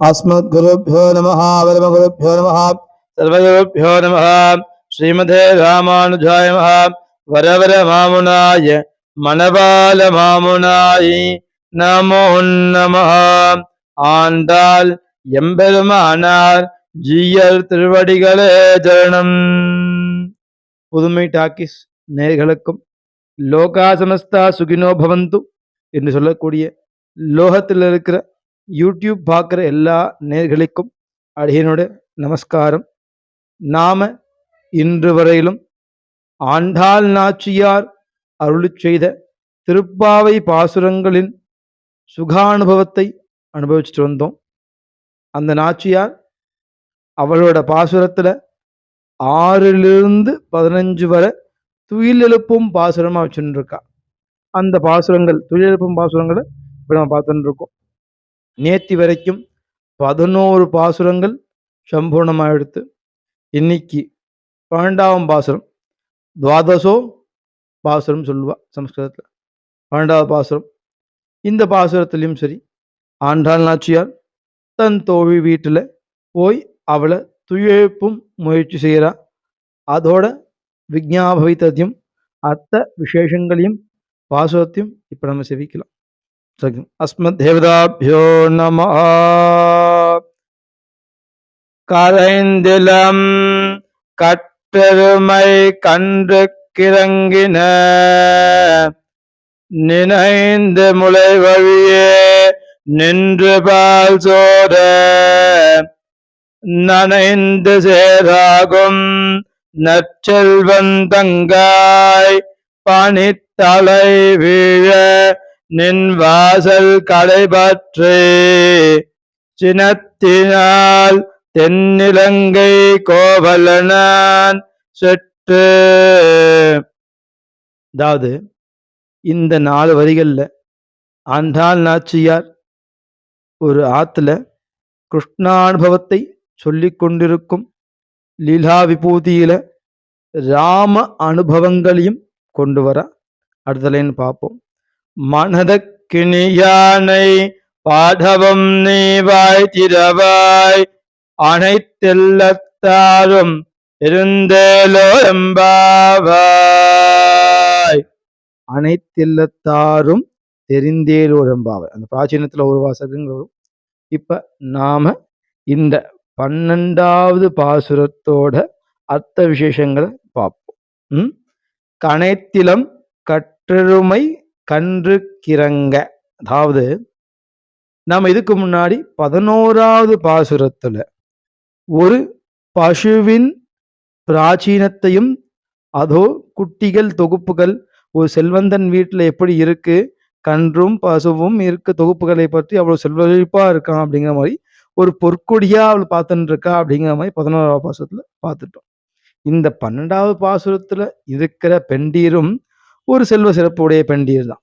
अस्मद्गुरुभ्यो नमः परमगुरुभ्यो नमः सर्वगुरुभ्यो नमः श्रीमते रामानुजाय नमः वरवर मामुनाय மணவாள மாமுனாய் நமோ நமः ஆண்டாள் எம்பெருமானார் ஜீயர் திருவடிகளே சரணம் புதுமை டாக்கிஸ் நேர்களுக்கும் லோகா சமஸ்தா சுகினோ பவந்து என்று சொல்லக்கூடிய லோகத்தில் இருக்கிற யூடியூப் பார்க்குற எல்லா நேர்களுக்கும் அடியனோட நமஸ்காரம். நாம இன்று வரையிலும் ஆண்டாள் நாச்சியார் அருளி செய்த திருப்பாவை பாசுரங்களின் சுகானுபவத்தை அனுபவிச்சுட்டு வந்தோம். அந்த நாச்சியார் அவளோட பாசுரத்தில் ஆறிலிருந்து பதினஞ்சு வரை துயில் எழுப்பும் பாசுரமா வச்சுட்டு அந்த பாசுரங்கள் துயில் எழுப்பும் பாசுரங்களை இப்போ நம்ம பார்த்துட்டு இருக்கோம் நேத்தி வரைக்கும் பதினோரு பாசுரங்கள் சம்பூர்ணமாக எடுத்து இன்னைக்கு பன்னெண்டாம் பாசுரம் துவாதசோ பாசுரம் சொல்லுவா சம்ஸ்கிருதத்தில். பன்னெண்டாவது பாசுரம். இந்த பாசுரத்துலேயும் சரி ஆண்டாள் நாச்சியார் தன் தோழி வீட்டில் போய் அவளை துயப்பும் முயற்சி செய்கிறா அதோட விஜ்ஞாபவித்ததையும் அத்த விசேஷங்களையும் பாசுரத்தையும் இப்போ நம்ம செவிக்கலாம். சரி அஸ்மத் நம கரைந்திலம் கட்டெருமை கன்று கிறங்கின நினைந்து முளை வழியே நின்று பால் சோர நனைந்து சேராகும் நற்செல்வந்தங்காய் பனித்தலை வீழ நின் வாசல் கடைபற்றே. சினத்தினால் தென்னிலங்கை கோவலனான் செட்டு அதாவது இந்த நாலு வரிகள்ல ஆண்டாள் நாச்சியார் ஒரு ஆத்துல கிருஷ்ணானுபவத்தை சொல்லி கொண்டிருக்கும் லீலா விபூதியில ராம அனுபவங்களையும் கொண்டு வர. அடுத்தலைன்னு பார்ப்போம். மனதக்கிணியானை பாடவம் நீவாய் திரவாய் அனைத்தெல்லத்தாரும் இருந்தேலோ எம்பாவாய் அனைத்தில்லத்தாரும் தெரிந்தேலோ எம்பாவாய் அந்த பிராச்சீனத்தில் ஒரு வாசகங்கள் வரும். இப்ப இந்த பன்னெண்டாவது பாசுரத்தோட அர்த்த விசேஷங்களை பார்ப்போம். ம்? கனைத்திலம் கற்றெருமை கன்று கிறங்க. அதாவது நம்ம இதுக்கு முன்னாடி பதினோராவது பாசுரத்தில் ஒரு பசுவின் பிராச்சீனத்தையும் அதோ குட்டிகள் தொகுப்புகள் ஒரு செல்வந்தன் வீட்டில் எப்படி இருக்கு கன்றும் பசுவும் இருக்க தொகுப்புகளை பற்றி அவ்வளோ செல்வழிப்பாக இருக்கான் அப்படிங்கிற மாதிரி ஒரு பொற்கொடியாக அவள் பார்த்துட்டு இருக்கா அப்படிங்கிற மாதிரி பதினோராவது பாசுரத்தில் பார்த்துட்டோம். இந்த பன்னெண்டாவது பாசுரத்தில் இருக்கிற பெண்டீரும் ஒரு செல்வ சிறப்புடைய பெண்டீர் தான்.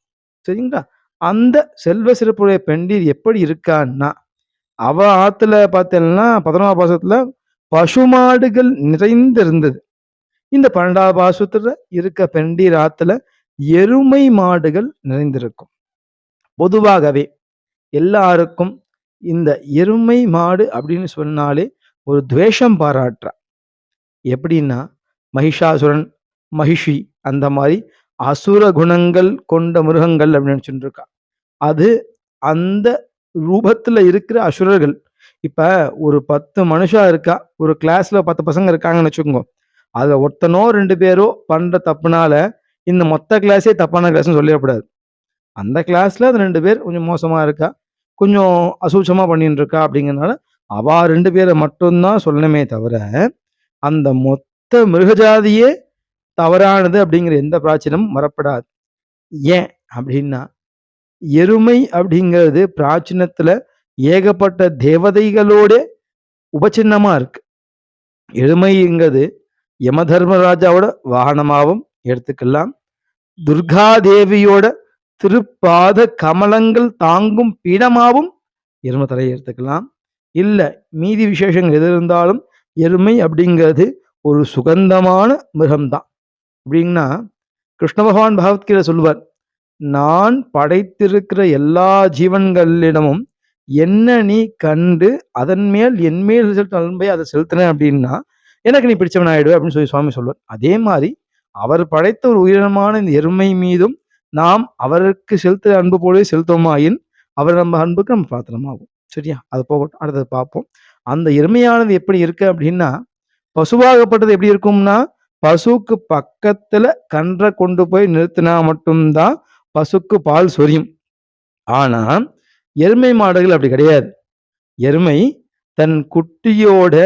சரிங்களா? அந்த செல்வ சிறப்புடைய பெண்டீர் எப்படி இருக்கான்னா அவ ஆத்துல பார்த்தேன்னா பதினோராவது பாசத்துல பசுமாடுகள் நிறைந்து இருந்தது இந்த பன்னெண்டாவது பாசத்துல இருக்க பெண்டீர் ஆத்துல எருமை மாடுகள் நிறைந்திருக்கும். பொதுவாகவே எல்லாருக்கும் இந்த எருமை மாடு அப்படின்னு சொன்னாலே ஒரு துவேஷம் பாராட்டுறா எப்படின்னா மகிஷாசுரன் மகிஷி அந்த மாதிரி அசுர குணங்கள் கொண்ட மிருகங்கள் அப்படின்னு நினைச்சுட்டு அது அந்த ரூபத்துல இருக்கிற அசுரர்கள். இப்ப ஒரு பத்து மனுஷா இருக்கா ஒரு கிளாஸ்ல பத்து பசங்க இருக்காங்கன்னு வச்சுக்கோங்க. அதுல ஒருத்தனோ ரெண்டு பேரோ பண்ற தப்புனால இந்த மொத்த கிளாஸே தப்பான கிளாஸ்னு சொல்லிடக்கூடாது. அந்த கிளாஸ்ல அந்த ரெண்டு பேர் கொஞ்சம் மோசமா இருக்கா கொஞ்சம் அசூச்சமா பண்ணிட்டு இருக்கா அப்படிங்கிறனால அவா ரெண்டு பேரை மட்டும்தான் சொல்லணுமே தவிர அந்த மொத்த மிருகஜாதியே தவறானது அப்படிங்கிற எந்த பிராச்சீனமும் வரப்படாது ஏன் அப்படின்னா எருமை அப்படிங்கிறது பிராச்சீனத்துல ஏகப்பட்ட தேவதைகளோட உபச்சின்னமா இருக்கு. எருமைங்கிறது யம தர்மராஜாவோட வாகனமாகவும் எடுத்துக்கலாம். துர்காதேவியோட திருப்பாத கமலங்கள் தாங்கும் பீடமாகவும் எருமை தலையை எடுத்துக்கலாம். இல்லை மீதி விசேஷங்கள் எது இருந்தாலும் எருமை அப்படிங்கிறது ஒரு சுகந்தமான மிருகம்தான். அப்படின்னா கிருஷ்ண பகவான் பகவத்கீதை சொல்வார் நான் படைத்திருக்கிற எல்லா ஜீவன்களிடமும் என்ன நீ கண்டு அதன் மேல் என் மேல் செலுத்த அன்பை அதை செலுத்தின அப்படின்னா எனக்கு நீ பிடிச்சவன் ஆயிடுவே அப்படின்னு சொல்லி சுவாமி சொல்லுவார். அதே மாதிரி அவர் படைத்த ஒரு உயிரினமான இந்த எருமை மீதும் நாம் அவருக்கு செலுத்த அன்பு போலவே செலுத்தோமாயின் அவர் நம்ம அன்புக்கு நம்ம பாத்திரமாகும். சரியா? அது போகட்டும். அடுத்தது பார்ப்போம். அந்த எருமையானது எப்படி இருக்கு அப்படின்னா பசுவாகப்பட்டது எப்படி இருக்கும்னா பசுக்கு பக்கத்துல கன்றை கொண்டு போய் நிறுத்தினா மட்டும்தான் பசுக்கு பால் சொரியும். ஆனா எருமை மாடுகள் அப்படி கிடையாது. எருமை தன் குட்டியோட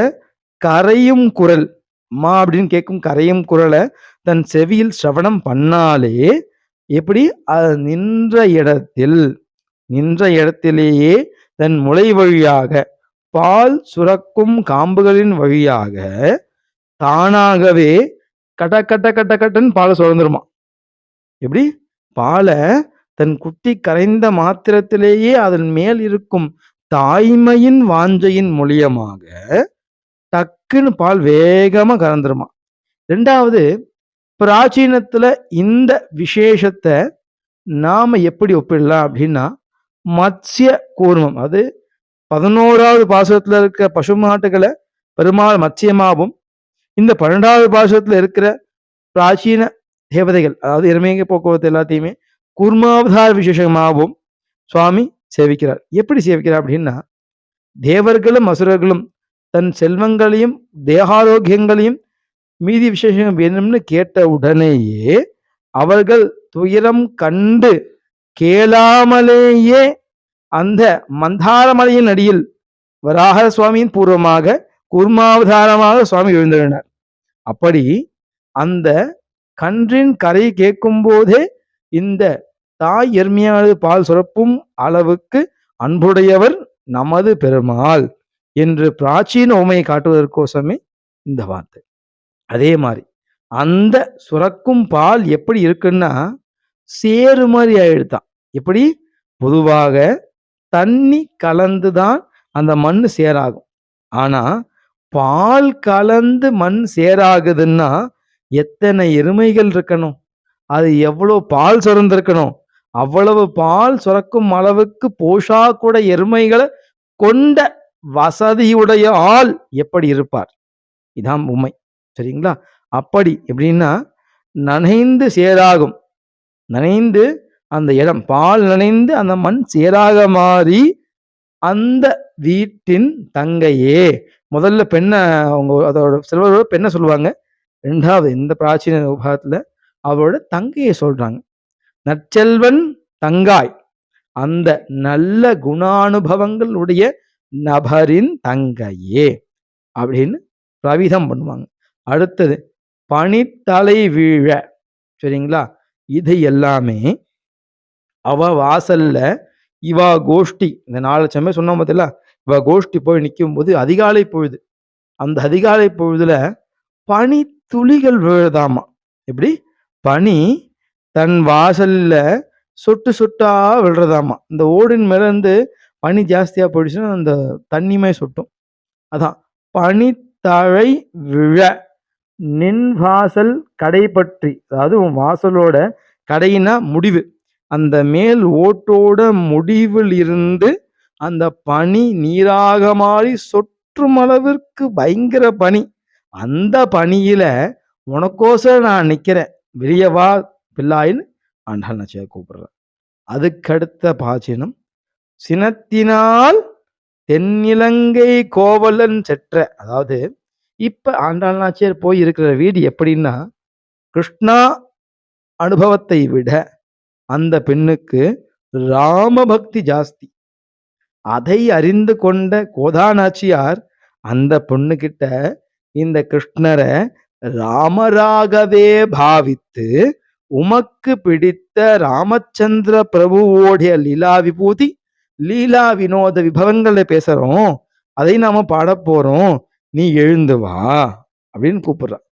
கரையும் குரல் மா அப்படின்னு கேட்கும் கரையும் குரலை தன் செவியில் சிரவணம் பண்ணாலே எப்படி? அது நின்ற இடத்தில் நின்ற இடத்திலேயே தன் முளை வழியாக பால் சுரக்கும் காம்புகளின் வழியாக தானாகவே கட்ட கட்ட கட்ட கட்டன்னு பாலை சுரந்துருமா? எப்படி? பாலை தன் குட்டி கரைந்த மாத்திரத்திலேயே அதன் மேல் இருக்கும் தாய்மையின் வாஞ்சையின் மூலியமாக டக்குன்னு பால் வேகமா கறந்துருமா. ரெண்டாவது பிராச்சீனத்துல இந்த விசேஷத்தை நாம எப்படி ஒப்பிடலாம் அப்படின்னா மத்ஸ்ய கூர்மம் அது பதினோராவது பாசத்துல இருக்க பசு மாட்டுகளை பெருமாள் மத்தியமாகவும் இந்த பன்னெண்டாவது பாசத்துல இருக்கிற பிராச்சீன தேவதைகள் அதாவது எருமைங்க போக்குவரத்து எல்லாத்தையுமே கூர்மாவதார விசேஷமாகவும் சுவாமி சேவிக்கிறார். எப்படி சேவிக்கிறார் அப்படின்னா தேவர்களும் அசுரர்களும் தன் செல்வங்களையும் தேகாரோக்கியங்களையும் மீதி விசேஷம் வேணும்னு கேட்ட உடனேயே அவர்கள் துயரம் கண்டு கேளாமலேயே அந்த மந்தாரமலையின் அடியில் வராக சுவாமியின் பூர்வமாக கூர்மாவதாரமாக சுவாமி எழுந்துள்ளனர் அப்படி அந்த கன்றின் கரை கேட்கும் போதே இந்த தாய் எருமையானது பால் சுரப்பும் அளவுக்கு அன்புடையவர் நமது பெருமாள் என்று பிராச்சீன உமையை காட்டுவதற்கோசமே இந்த வார்த்தை. அதே மாதிரி அந்த சுரக்கும் பால் எப்படி இருக்குன்னா சேரு மாதிரி ஆயிடுதான். எப்படி? பொதுவாக தண்ணி கலந்து தான் அந்த மண் சேராகும். ஆனால் பால் கலந்து மண் சேராகுதுன்னா எத்தனை எருமைகள் இருக்கணும்? அது எவ்வளோ பால் சுரந்திருக்கணும்? அவ்வளவு பால் சுரக்கும் அளவுக்கு போஷா எருமைகளை கொண்ட வசதியுடைய ஆள் எப்படி இருப்பார்? இதான் உண்மை. சரிங்களா? அப்படி எப்படின்னா நனைந்து சேராகும். நனைந்து அந்த இடம் பால் நனைந்து அந்த மண் சேராக மாறி அந்த வீட்டின் தங்கையே முதல்ல பெண்ணை அவங்க அதோட செல்வரோட பெண்ணை சொல்லுவாங்க. ரெண்டாவது இந்த பிராச்சீன விபாகத்துல அவரோட தங்கையை சொல்றாங்க. நற்செல்வன் தங்காய். அந்த நல்ல குணானுபவங்களுடைய நபரின் தங்கையே அப்படின்னு பிரவிதம் பண்ணுவாங்க. அடுத்தது பனித்தலை வீழ. சரிங்களா? இது எல்லாமே அவ வாசல்ல இவா கோஷ்டி. இந்த நாலு சமயம் சொன்னோம் பார்த்தீங்களா கோஷ்டி போய் நிற்கும் போது அதிகாலை பொழுது. அந்த அதிகாலை பொழுதுல பனி துளிகள் விழுதாமா? எப்படி? பனி தன் வாசல்ல சொட்டு சொட்டா விழுறதாமா? இந்த ஓடின் மேல இருந்து பனி ஜாஸ்தியா போயிடுச்சுன்னா அந்த தண்ணிமே சொட்டும். அதான். பனித்தழை விழ. நின் வாசல் கடை பற்றி அதாவது உன் வாசலோட கடையினா முடிவு. அந்த மேல் ஓட்டோட முடிவில் இருந்து அந்த பனி நீராக மாறி சொற்றும் அளவிற்கு பயங்கர பனி. அந்த பனியில உனக்கோசரம் நான் நிற்கிறேன் வெளியே வா பிள்ளாயின்னு ஆண்டாள் நச்சியா கூப்பிடுறேன். அதுக்கடுத்த பாச்சினம் சினத்தினால் தென்னிலங்கை கோவலன் செற்ற அதாவது இப்ப ஆண்டாள் நாச்சியார் போய் இருக்கிற வீடு எப்படின்னா கிருஷ்ணா அனுபவத்தை விட அந்த பெண்ணுக்கு ராமபக்தி ஜாஸ்தி. அதை அறிந்து கொண்ட கோதாநாச்சியார் அந்த பொண்ணுகிட்ட இந்த கிருஷ்ணரை ராமராகவே பாவித்து உமக்கு பிடித்த ராமச்சந்திர பிரபுவோடைய லீலா விபூதி லீலா வினோத விபவங்களை பேசுறோம். அதை நாம பாட போறோம். நீ எழுந்து வா அப்படின்னு கூப்பிடுறான்.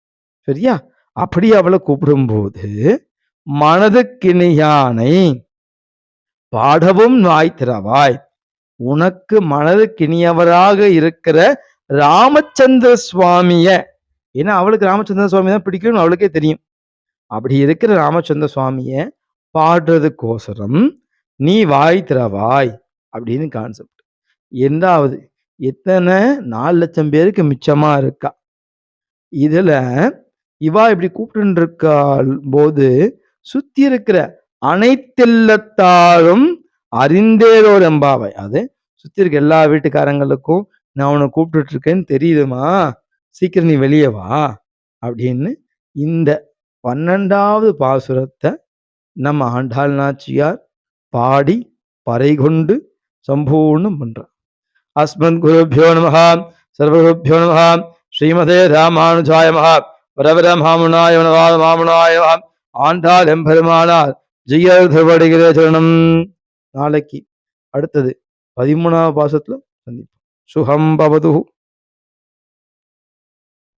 சரியா? அப்படி அவளை கூப்பிடும்போது மனதுக்கிணியானை பாடவும் வாய் திறவாய். உனக்கு மனதுக்கிணியவராக இருக்கிற ராமச்சந்திர சுவாமிய. ஏன்னா அவளுக்கு ராமச்சந்திர சுவாமி தான் பிடிக்கும்னு அவளுக்கே தெரியும். அப்படி இருக்கிற ராமச்சந்திர சுவாமிய பாடுறதுக்கோசரம் நீ வாய் திறவாய் அப்படின்னு கான்செப்ட் என்னாவது எத்தனை நாலு லட்சம் பேருக்கு மிச்சமா இருக்கா? இதுல இவா இப்படி கூப்பிட்டு போது சுத்தி இருக்கிற அனைத்தில்லத்தாரும் அறிந்தேரோர் எம்பாவை அது சுற்றி இருக்க எல்லா வீட்டுக்காரங்களுக்கும் நான் உன்னை கூப்பிட்டுட்டு இருக்கேன்னு தெரியுதுமா? சீக்கிரம் நீ வெளியே வா அப்படின்னு இந்த பன்னெண்டாவது பாசுரத்தை நம்ம ஆண்டாள் நாச்சியார் பாடி பறை கொண்டு சம்பூர்ணம் பண்றார். அஸ்மத் குருபியோ நம சர்வகுருபியோ நம ஸ்ரீமதே ராமானுஜாய மகா வரவர மாமுனாய மனவாத மாமுனாய ஆண்டாள் எம்பெருமானார் ஜெயவடிகிற சரணம். நாளைக்கு அடுத்தது பதிமூணாவது பாசத்துல சந்திப்போம். சுகம் பவது.